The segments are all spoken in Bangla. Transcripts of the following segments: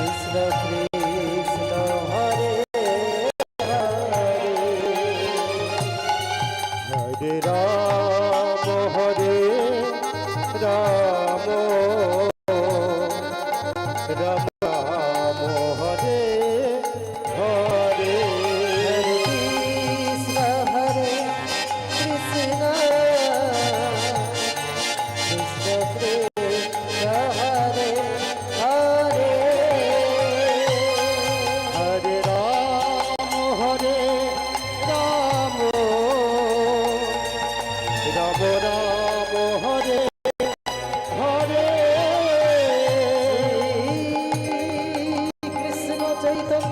Praise the চৈতন্য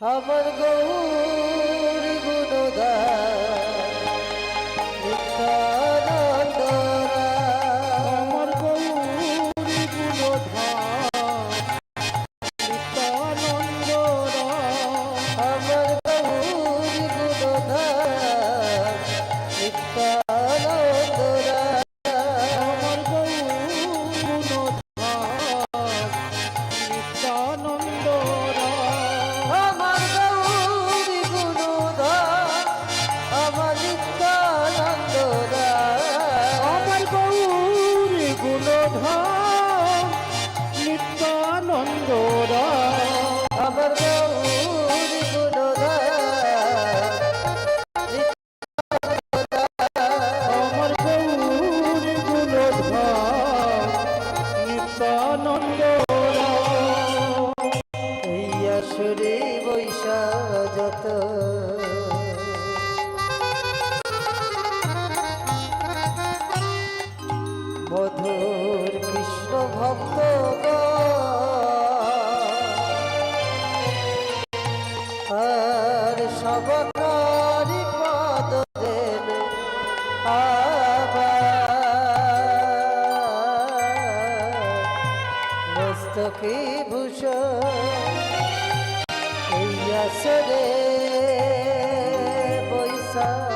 আমার গৌর গুণদা রে বৈশাখ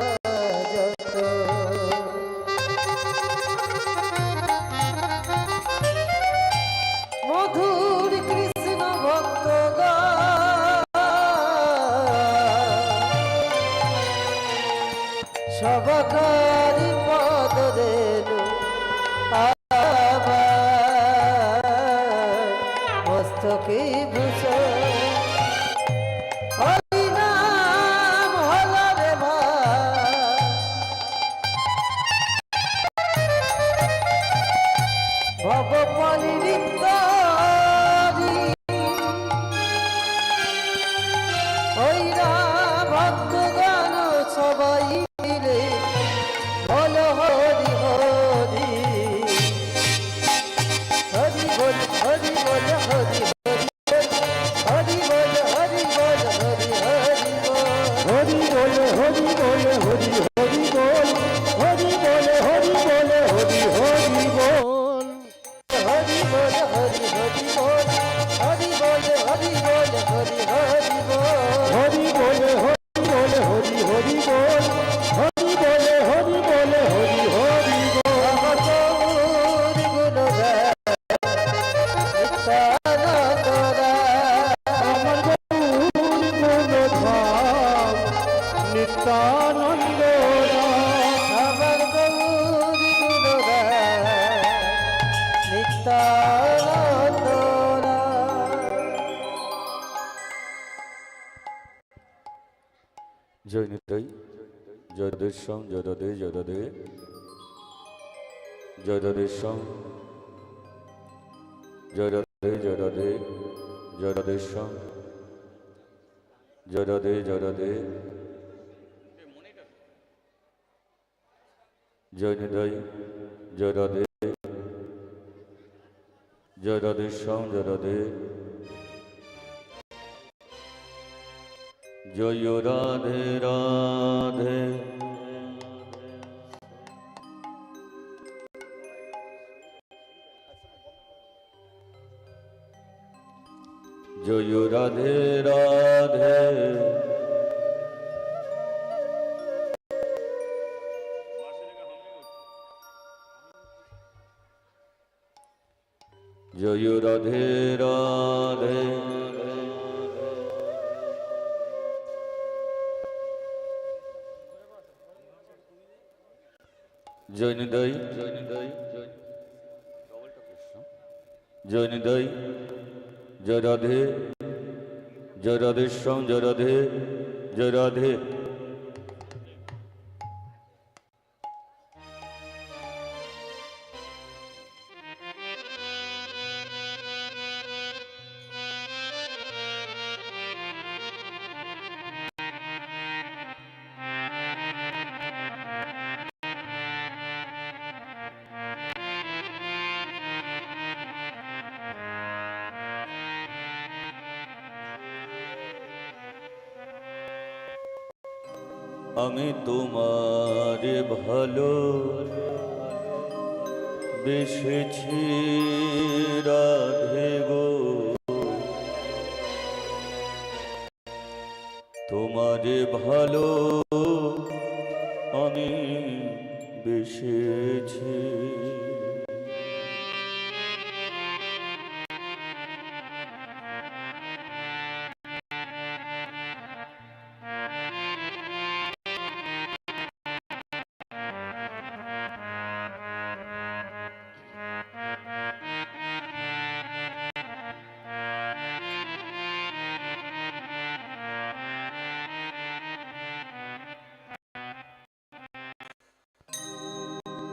যদুস্বম যদদে যদদে। যদদেশম যদদে যদদে যদদেশম যদদে যদদে। জয়নিদয় যদদে। জয়দেশম জয়দে জয় রাধে রাধে। জয় রাধে রাধে। राम जो আমি তোমার ভালো বেশি রা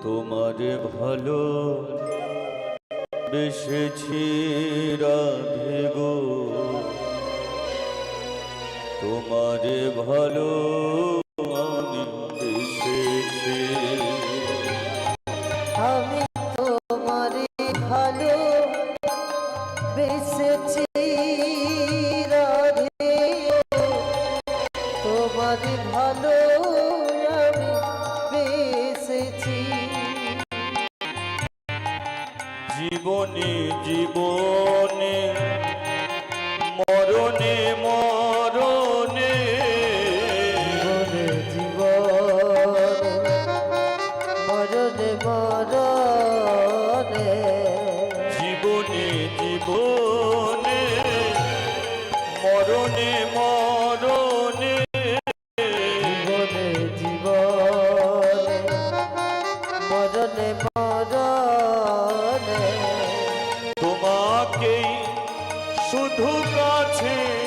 তোমার ভালো বেসেছি রাধে গো। তোমার ভালো আমি বেসেছি তোমার ভালো বেসেছি team.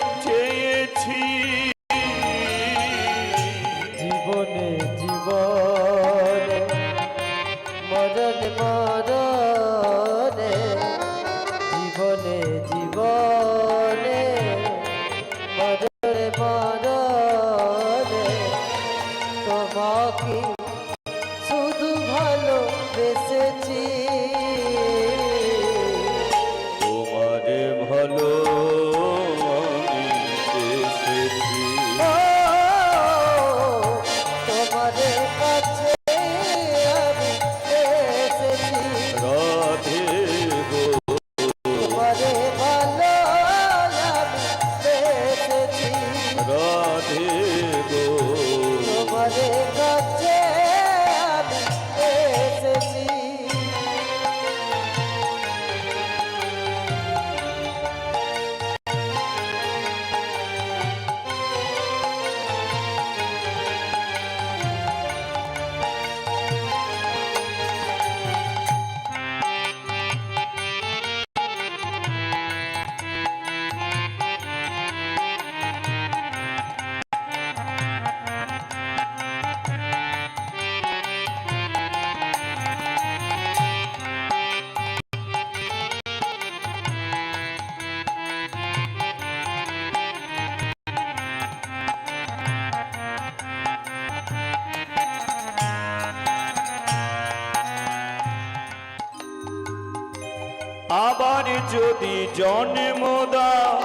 আমার যদি জন্ম দাও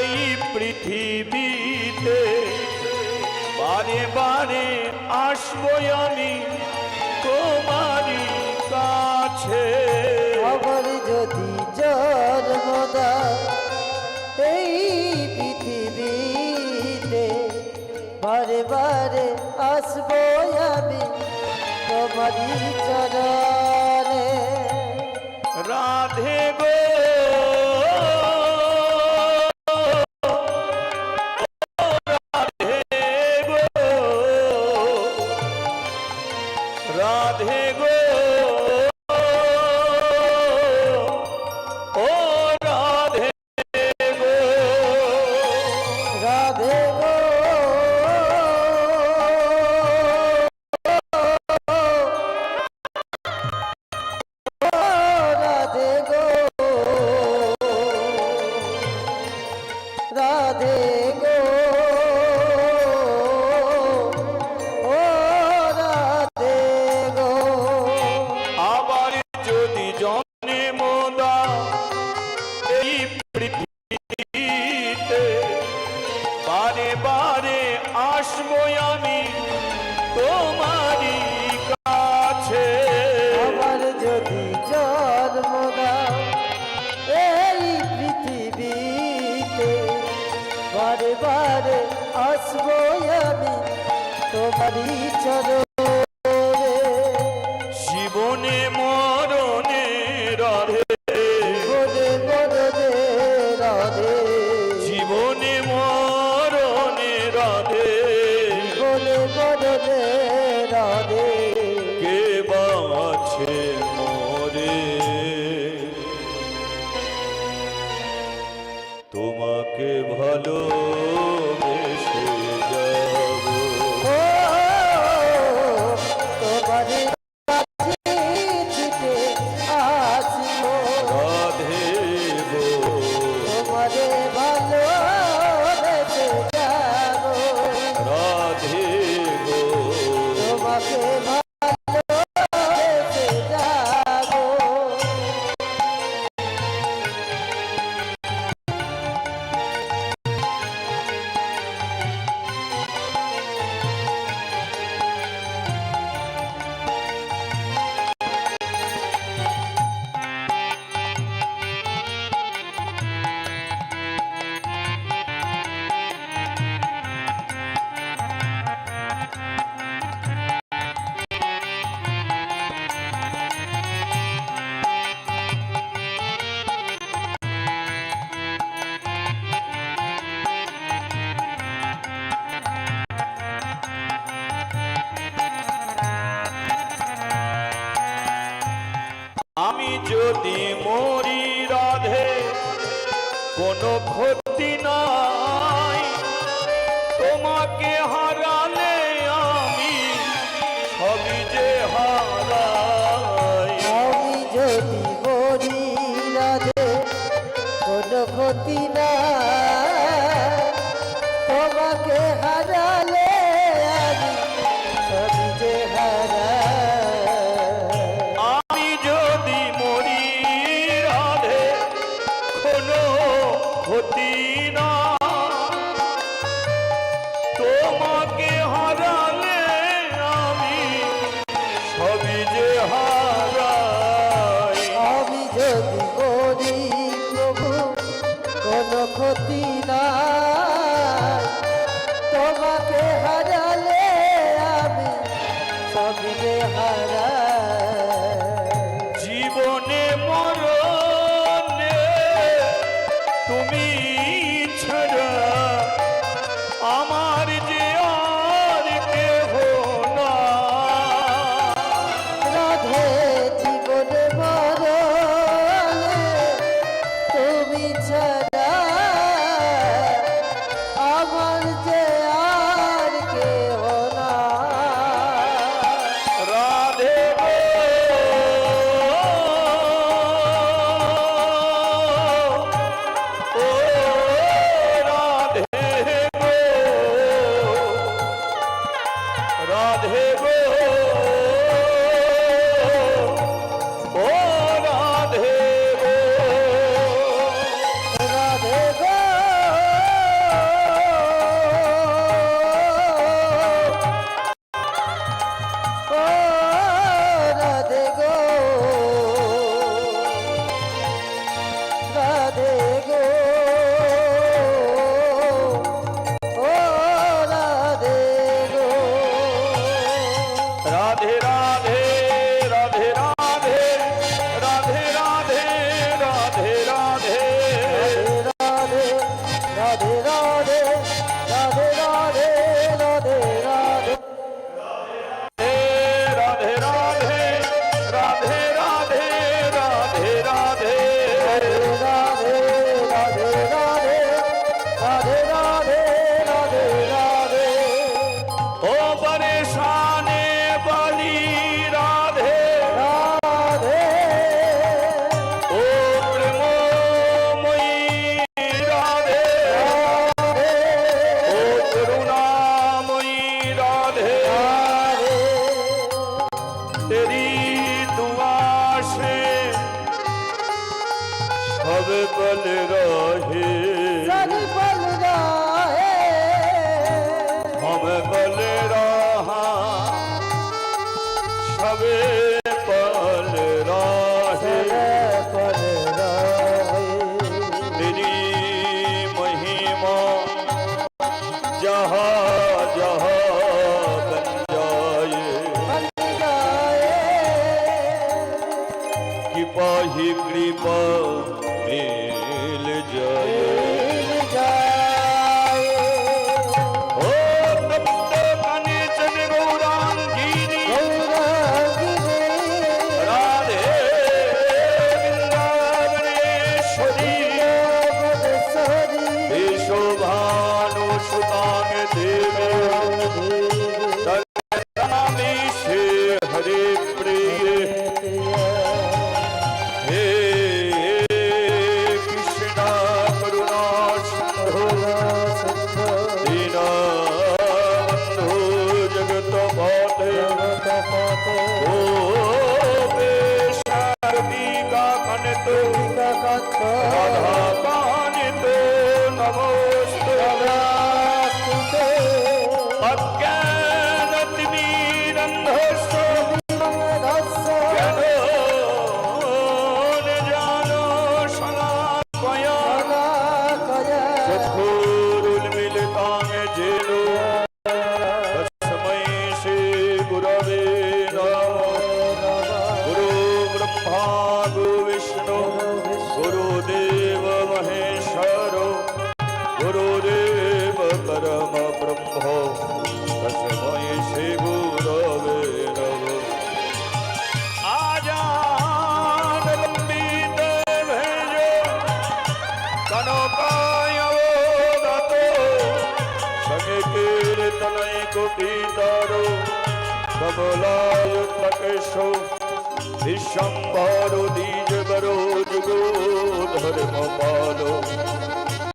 এই পৃথিবীতে বারে বারে আসব আমি। হরিচরণ Yeah. ক্ষতি না विश्वम्भरो द्विजगरो जुगो धर्मपालो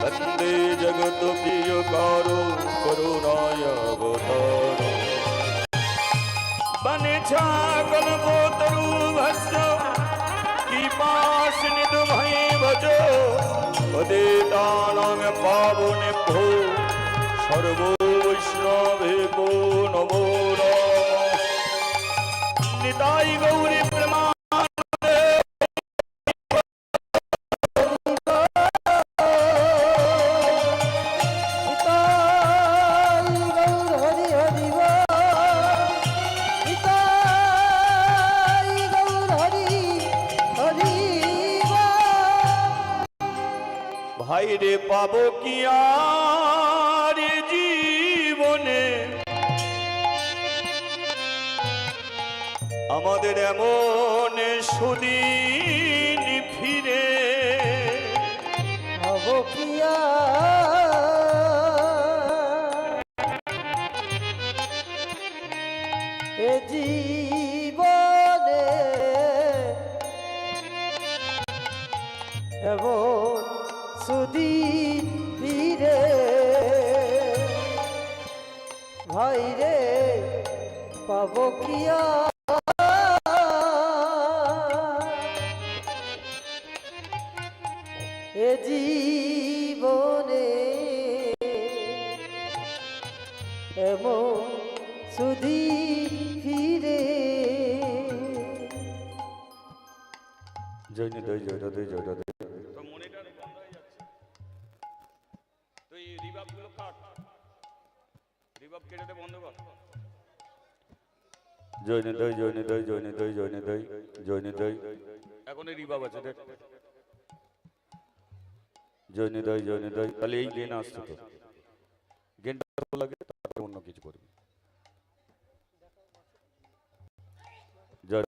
वन्दे जगत्प्रियकारो करुणाय अवतारो बन छागल बोतरु भस्यो की पास निध भई भजो पदे दानंग पावन भो सर्वो वैष्णवे को नमो नमः निताई गौरी ভাই রে পাবো কি আর জীবনে? আমাদের এমন সুদিন ফিরে। জীবনে কিয়া? এ জীবনে এমন সুদিন ফিরে। নিদয় জয় হৃদয় জয় জৈনে দই জৈনে দই জৈনে দই জৈনে দই জৈনে দই এখন এই রিবাব আছে দেখ জৈনে দই জৈনে দই তাহলে এই গেন আসছে তো গেনটা লাগে তারপর অন্য কিছু করবি জয়